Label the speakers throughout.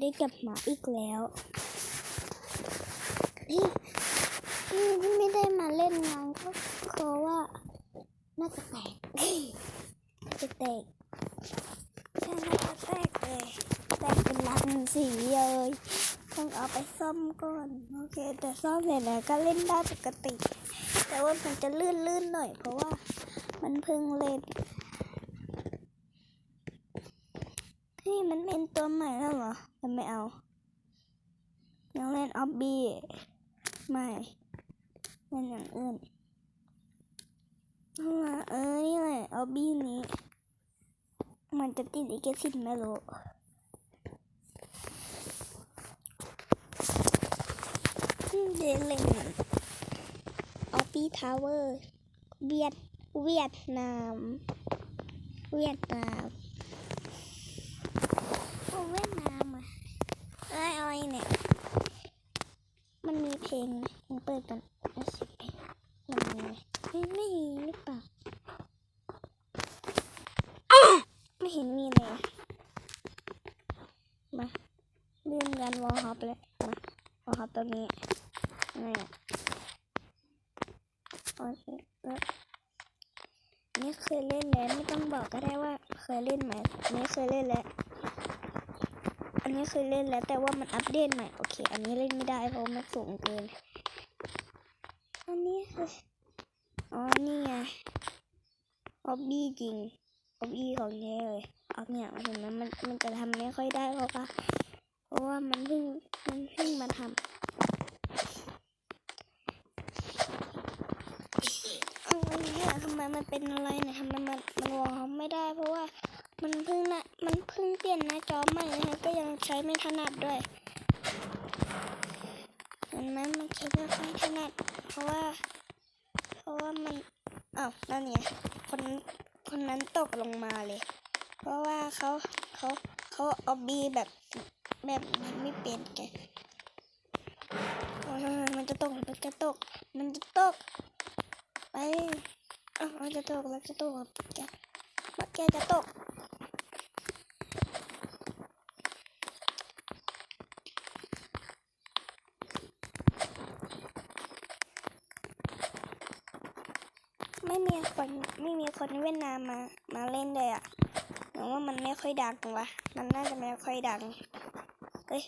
Speaker 1: ได้กลับมาอีกแล้วที่ที่ที่ไม่ได้มาเล่นงานก็เพราะว่าน่าจะแตกจะแตกใช่น่าจะแตกเลยแตกเป็นลังสีเลยต้องเอาไปซ่อมก่อนโอเค แต่ซ่อมเสร็จแล้วก็เล่นได้ปกติ แต่ว่ามันจะลื่นๆหน่อยเพราะว่ามันเพิ่งเล่น นี่มันเป็นตัวใหม่แล้วเหรอแต่ไม่เอา ยังเล่นออบบี้ไม่เล่นอย่างอื่นเอาเอนี่แหละออบบี้นี้ มันจะติดอีกสิทธิ์ไม่รู้เดเลนออบบี้ทาวเวอร์ เวียด เวียดนาม เวียดนาม เวียดนามอะเอ้ยอะไรเนี่ย มันมีเพลงไหมมึงเปิดกันเอาสิเพลงมันมีไหมไม่ไม่มีหรือเปล่าไม่เห็นมีเลยมาเลื่นกันวอลฮอปเลยมาวอลฮอปตัวนี้นี่โอเคเอออันนี่เคยเล่นแล้วไม่ต้องบอกก็ได้ว่าเคยเล่นไหมอันนี้เคยเล่นแล้ว อันนี้เคยเล่นแล้วแต่ว่ามันอัปเดตใหม่ โอเค อันนี้เล่นไม่ได้เพราะมันสูงเกิน อันนี้คืออ๋อ นี่ไงออบบี้จริงออบบี้ของแท้เลยเอาเนี่ยเห็นไหมมันมันจะทำไม่ค่อยได้เพราะว่าเพราะว่ามันเพิ่งมันเพิ่งมาทำอันนี้ทำไมมันเป็นอะไรเนี่ยทำไมมันมันวอลไม่ได้เพราะว่า มันเพิ่งนะมันเพิ่งเปลี่ยนหน้าจอใหม่นะก็ยังใช้ไม่ถนัดด้วยเห็นไหมมันใช้ไม่ค่อยถนัดเพราะว่า เพราะว่ามันอ้าวนั่นไงคนคนนั้นตกลงมาเลย เพราะว่าเขาเขาเขาเอาบีแบบแบบไม่เป็นแกโอ้ยมันจะตกมันจะตก มันจะตกไปอ้าวมันจะตกแล้วจะตกแกแกจะตก ม่มีคนไม่มีคนเวียดนามมามาเล่นเลยอะหรือว่ามันไม่ค่อยดังวะมันน่าจะไม่ค่อยดังเอ้ย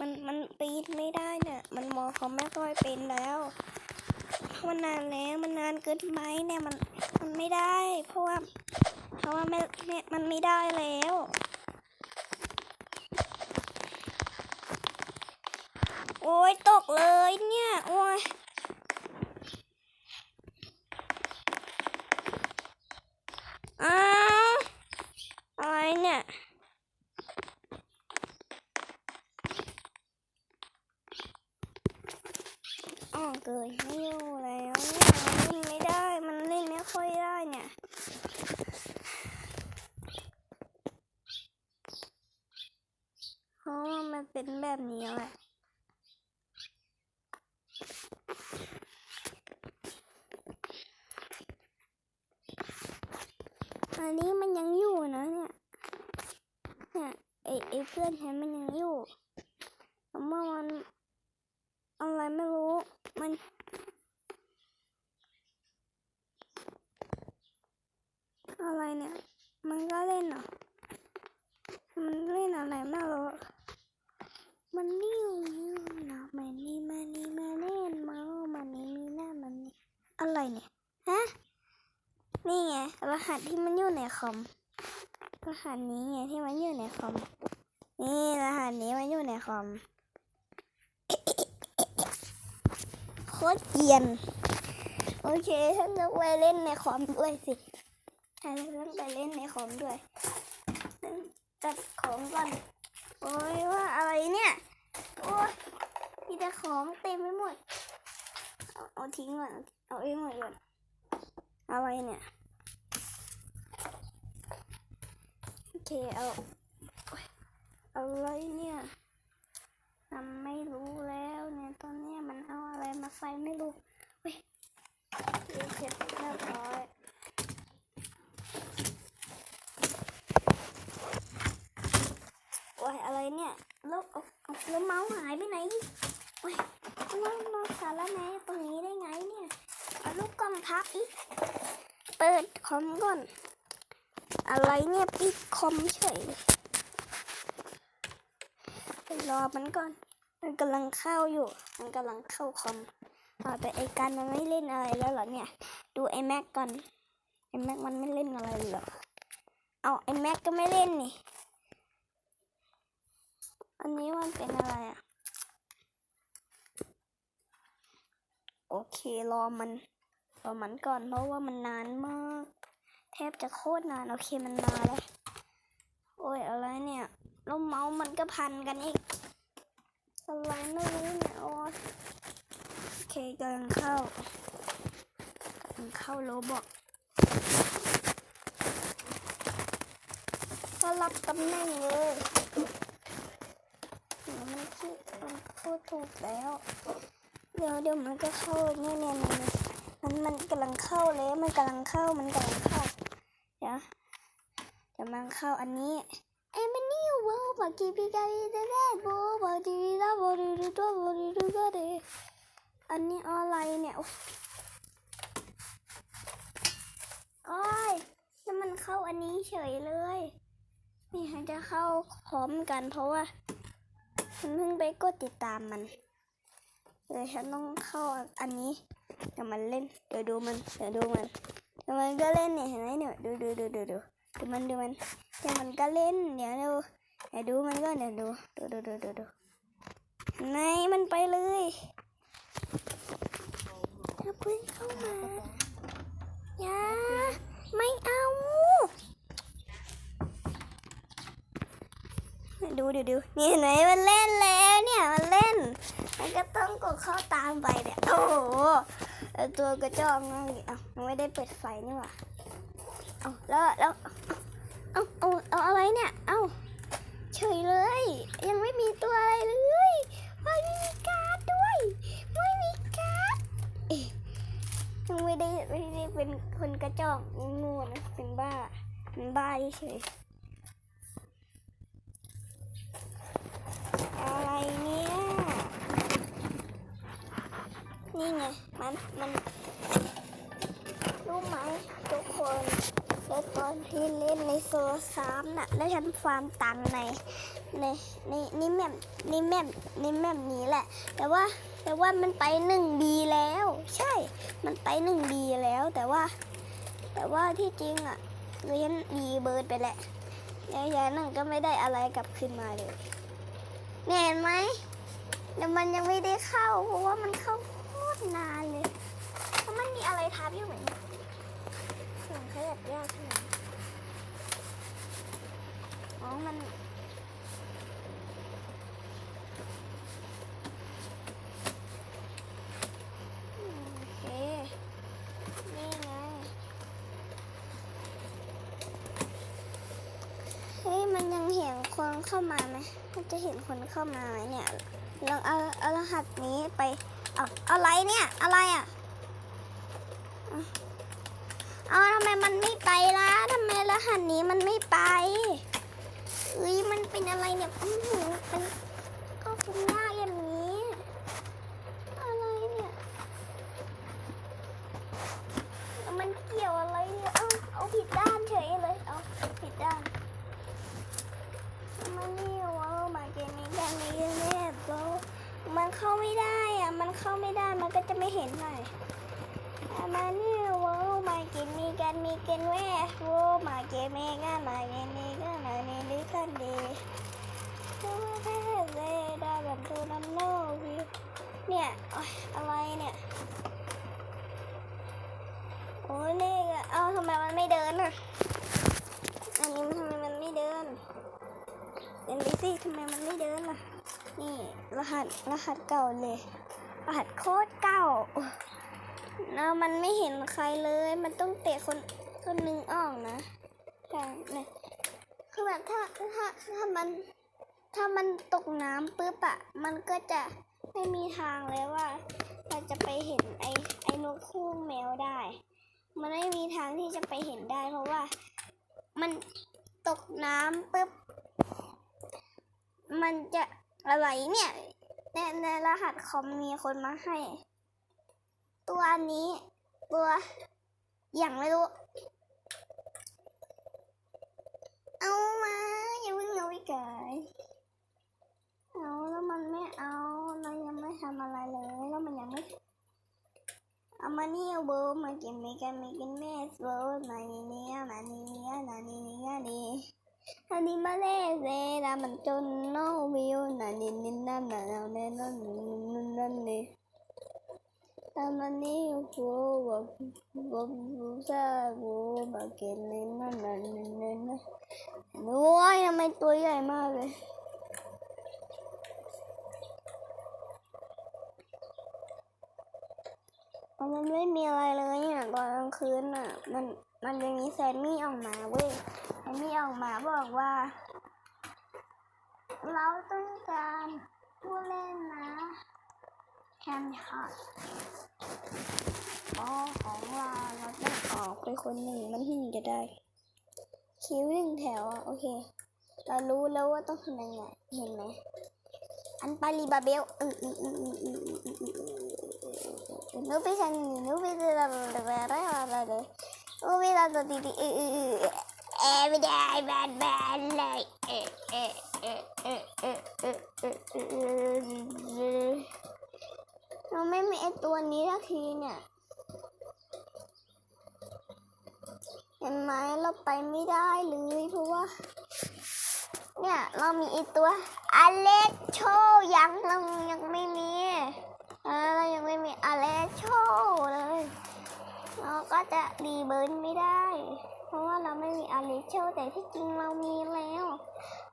Speaker 1: มันมันปีนไม่ได้เนี่ย มันมองเขาไม่ค่อยเป็นแล้วเพราะมันนานแล้วมันนานเกินไปเนี่ยมันมันไม่ได้ เพราะว่าเพราะว่าไม่ไม่มันไม่ได้แล้วโอ้ยตกเลยเนี่ยโอ้ย อ้าวอะไรเนี่ย อ๋อเกิดไม่อยู่แล้วเนี่ยเล่นไม่ได้ มันเล่นไม่ค่อยได้เนี่ย เพราะว่ามันเป็นแบบนี้แหละ อันนี้มันยังอยู่นะเนี่ยเนี่ยไอไอเพื่อนฉันมันยังอยู่แต่เมื่อวันอะไรไม่รู้มันอะไรเนี่ย มันก็เล่นเหรอ มันเล่นอะไรไม่รู้มันนิ่วนิ่วนะมันนี่มันนี่มาเล่นมามันนี่มีหน้ามันนี่อะไรเนี่ย นี่ไงรหัสที่มันอยู่ในคอม รหัสนี้ไงที่มันอยู่ในคอม นี่รหัสนี้มันอยู่ในคอมโคตรเกียน โอเคฉันจะไปเล่นในคอมด้วยสิฉันต้องไปเล่นในคอมด้วยจัดของก่อนโอ้ยว่าอะไรเนี่ยโอ้ยมีแต่ของเต็มไปหมด เอาเอาทิ้งก่อน เอาไอ้หมดก่อนอะไรเนี่ย โอ เคเอาอะไรเนี่ยทำไม่รู้แล้วเนี่ยตอนเนี้ยมันเอาอะไรมาใส่ไม่รู้เฮ้ยเรียบเสร็จเรียบร้อยโอ้ยอะไรเนี่ยแล้วเอาเอาแล้วเมาส์หายไปไหนโอ้ยนอนนอนสารแหนตรงนี้ได้ไงเนี่ยเอาลูกกล้องทับอีกเปิดคอมก่อน อะไรเนี่ยปิดคอมเฉยไปรอมันก่อน มันกำลังเข้าอยู่ มันกำลังเข้าคอมอาแต่ไอการมันไม่เล่นอะไรแล้วเหรอเนี่ย ดูไอแม็กก่อนไอแม็กมันไม่เล่นอะไรเหรอเอาไอแม็กก็ไม่เล่นนี่ อันนี้มันเป็นอะไรอะโอเครอมันรอมันก่อนเพราะว่ามันนานมาก แทบจะโคตรนาน โอเคมันมาแล้วโอ้ยอะไรเนี่ยแล้วเมาส์มันก็พันกันอีกอะไรไม่รู้เนี่ยโอ้ยโอเคกำลังเข้ากำลังเข้าโลบอกก็รับตำแหน่งเลยมันคิดมันพูดถูกแล้ว เดี๋ยวเดี๋ยวมันก็เข้าเนี่ยเนี่ยเนี่ยมันมันกำลังเข้าเลยมันกำลังเข้ามันกำลังเข้า ดี๋ยวเดี๋ยวมันเข้าอันนี้เอ้มันนี่ว่าบากีพิการีเดเดโบบาดีลาบาดีดูตัวบาดีดูก็เดอันนี้อะไรเนี่ยโอ้อยแล้วมันเข้าอันนี้เฉยเลย นี่จะเข้าพร้อมกันเพราะว่าฉันเพิ่งไปกดติดตามมันเลยฉันต้องเข้าอันนี้เดี๋ยวมันเล่น เดี๋ยวดูมัน เดี๋ยวดูมัน มันก็เล่นเนี่ยเห็นไหมเนี่ยดูดูดูดูดูดูมันดูมันเดี๋ยมันก็เล่นเดี๋ยวดูเดี๋ยวดูมันก็เดี๋ยวดูดูดูดูดูดูไหนมันไปเลยอย่าเพิ่งเข้ามาอย่าไม่เอาดูดูดูนี่เห็นไหมมันเล่นแล้วเนี่ยมันเล่น มันก็ต้องกดเข้าตามไปเนี่ยโอ้โห ตัวกระจอกนั่นอะมันไม่ได้เปิดไฟนี่หว่าเอาแล้วแล้วเอาเอาเอาอะไรเนี่ย เอาเฉยเลย ยังไม่มีตัวอะไรเลยไม่มีการ์ดด้วย ไม่มีการ์ดเอ๊ยังไม่ได้ไม่ได้เป็นคนกระจอกงูนะเป็นบ้าเป็นบ้าเฉยอะไรเนี่ย นี่ไง มัน มัน รู้ไหมทุกคนแล้วตอนที่เล่นในโซลสามน่ะ แล้วฉันฟาร์มตังในในในนี่แมปนี่แมปนี่แมปนี้แหละ แต่ว่าแต่ว่ามันไปหนึ่งบีแล้ว ใช่ มันไปหนึ่งบีแล้ว แต่ว่า แต่ว่าที่จริงอะเรียนบีเบิร์ดไปแหละแล้วยานั่นก็ไม่ได้อะไรกลับขึ้นมาเลยเห็นไหมแต่มันยังไม่ได้เข้า เพราะว่ามันเข้า นานเลยเพราะมันมีอะไรทับอยู่เหมือนกันเสียงขยับยากขนาดนั้นอ๋อ มันอืมโอเคนี่ไงเฮ้ยมันยังเห็นคนเข้ามาไหมมันจะเห็นคนเข้ามาไหมเนี่ย ลองเอาเอารหัสนี้ไปเอะไรเนี่ย อะไรอะเอาทำไมมันไม่ไปล่ะทำไมรหัสนี้มันไม่ไปเอ้ยมันเป็นอะไรเนี่ยอื้อหือเป็นก็เป็นยากอย่างนี้ อะไรเนี่ยแล้วมันเกี่ยวอะไรเนี่ย เอาเอาผิดด้านเฉยเลย เอาผิดด้านมันนี่ว่ามาเกมนี้กันนี้แน่โบมันเข้าไม่ได้อะมันเข้าไม่ได้ มันก็จะไม่เห็นหน่อย มานี่โว้มากินมีกันมีกันแว่โว้มา เกมกันมาเกมมีกันมาเนลิคันดีดูแท้เลยได้แบบตัวน้ำโนวิวเนี่ยอะไรเนี่ย โอ้ยนี่ก็เอ้าทำไมมันไม่เดินอะ อันนี้มันทำไมมันไม่เดินเดินไปสิทำไมมันไม่เดินล่ะ นี่รหัสรหัสเก่าเลย รหัสโคตรเก่าแล้วมันไม่เห็นใครเลย มันต้องเตะคนคนหนึ่งออกนะ แต่เนี่ยคือแบบถ้าถ้าถ้ามันถ้ามันตกน้ำปุ๊บอะมันก็จะไม่มีทางเลยว่าเราจะไปเห็นไอ้ไอ้นกคู่แมวได้ มันไม่มีทางที่จะไปเห็นได้ เพราะว่ามันตกน้ำปุ๊บ มันจะอะไรเนี่ยในในรหัสคอมมีคนมาให้ ตัวนี้ตัวอย่างไม่รู้ เอามาอย่าเพิ่งเอาไปไก่เอาแล้วมันไม่เอาเรายังไม่ทำอะไรเลยแล้วมันยังไม่เอามานี่เอาเบอร์ มากินมีกันมีกันแม่เบอร์มานี่นี่มานี่นี่นานี่นี่นี่อันนี้มาเล่เซนะมันจนโนวิวนะนินนินนั่นน่ะเราเล่นนั่นนั่นนั่นนี่แต่มันนี่กูบอกบอกกูซากูบอกเกนนี่นั่นนั่นนั่นนั่นนะโอ้ยทำไมตัวใหญ่มากเลย มันไม่มีอะไรเลยอะตอนกลางคืนอะ มันมันจะมีแซมมี่ออกมาเว้ยแซมมี่ออกมาบอกว่า เราต้องการผู้เล่นนะแคนค่ะอ๋อของเราเราต้องออกไปคนหนึ่งมันถึงจะได้ คิวหนึ่งแถวอะโอเค เรารู้แล้วว่าต้องทำยังไงเห็นไหม อันปาลีบาเบลอืออืออือนูไปสันนูไปจะอะไรอะไรอะไรอะไรนูไปทำตัวดีๆอืออือไม่ได้แบนแบนเลยเอะเอะเอะเอะเอะเอะเอะเอะเราไม่มีไอตัวนี้สักทีเนี่ยเห็นไหมเราไปไม่ได้เลยเพราะว่า เรามีอีตัวอเล็กโชยังเรายังไม่มีเออเรายังไม่มีอเล็กโชเลยเราก็จะรีเบิร์นไม่ได้ เพราะว่าเราไม่มีอเล็กโชแต่ที่จริงเรามีแล้ว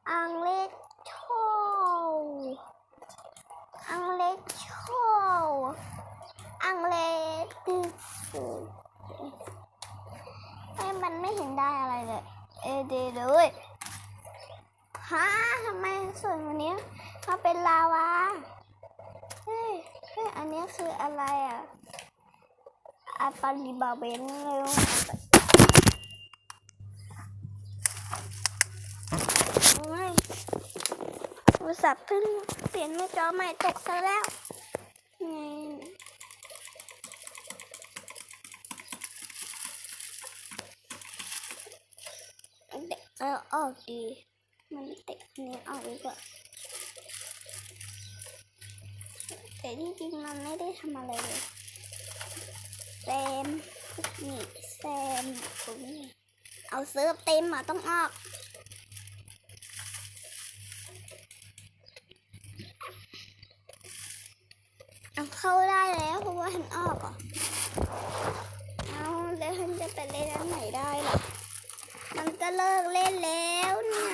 Speaker 1: อังเล็กโชอังเล็กโชอังเล็กให้มันไม่เห็นได้อะไรเลย เอเดเลย ฮะทำไมส่วนวันนี้เขาเป็นลาวา เฮ้ย เฮ้ย อันนี้คืออะไรอะอาปาลิบาเบนเลยโอ้ยโทรศัพท์เพิ่งเปลี่ยนหน้าจอใหม่ตกซะแล้วนี่เด็กเอาออกดี เตะเนื้อออกดีกว่าแต่จริงๆมันไม่ได้ทำอะไรเลยแซมนี่แซมตรงนี้เอาเซิร์ฟเต็มอะต้องออกเอาเข้าได้แล้วเพราะว่าฉันออกอะเอาแล้วฉันจะไปเล่นอันไหนได้ล่ะมันก็เลิกเล่นแล้วเนี่ย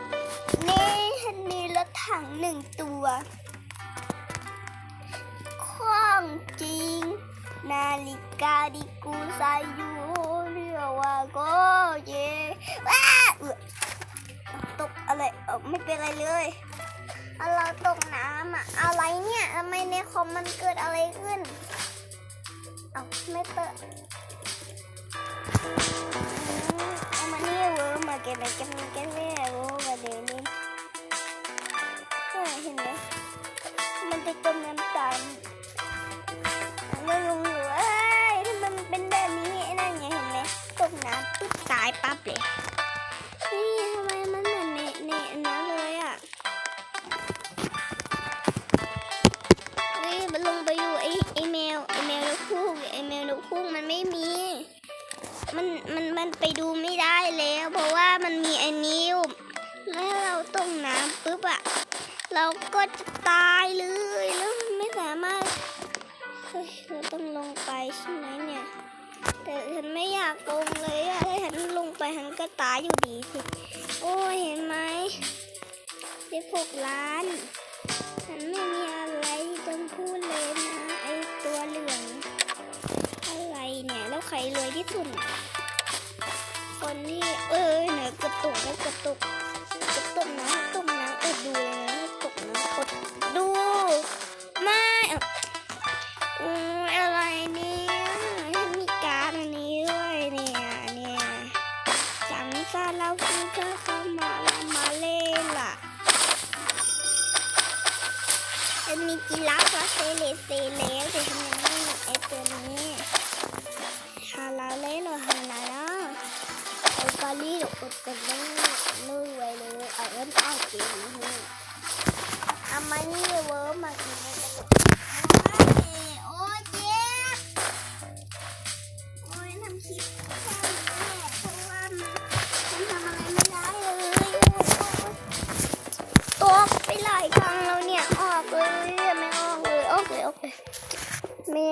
Speaker 1: ถังหนึ่งตัวของจริง นาฬิกาที่กูใส่อยู่เรียกว่าก็เย่ว้าตกอะไรเออไม่เป็นไรเลยเราตกน้ำอะอะไรเนี่ยทำไมในคอมมันเกิดอะไรขึ้นเอาไม่เปิดอืม ปุ๊บอะเราก็จะตายเลยแล้วไม่สามารถเฮ้ยเราต้องลงไปใช่ไหมเนี่ย แต่ฉันไม่อยากลงเลยอะถ้าฉันลงไปฉันก็ตายอยู่ดีสิโอ้ยเห็นไหมสิบหกล้านฉันไม่มีอะไรจะพูดเลยนะไอตัวเหลืองอะไรเนี่ยแล้วใครรวยที่สุดเนี่ยคนที่เอ้ยเนี่ยกระตุกแล้วกระตุก เลยเอาเกเกมนะฮะอามานี่เวิร์มมากินเลยโอ้ยเจ็บโอ้ยทำคลิปแค่นี้แหละเพราะว่ามันทำอะไรไม่ได้เลยโอ้ยตกไปหลายครั้งแล้วเนี่ยออกเลยไม่ออกเลยออกเลยออกเลยไม่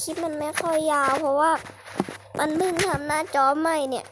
Speaker 1: คลิปมันไม่ค่อยยาวเพราะว่า มันเพิ่งทำหน้าจอใหม่เนี่ย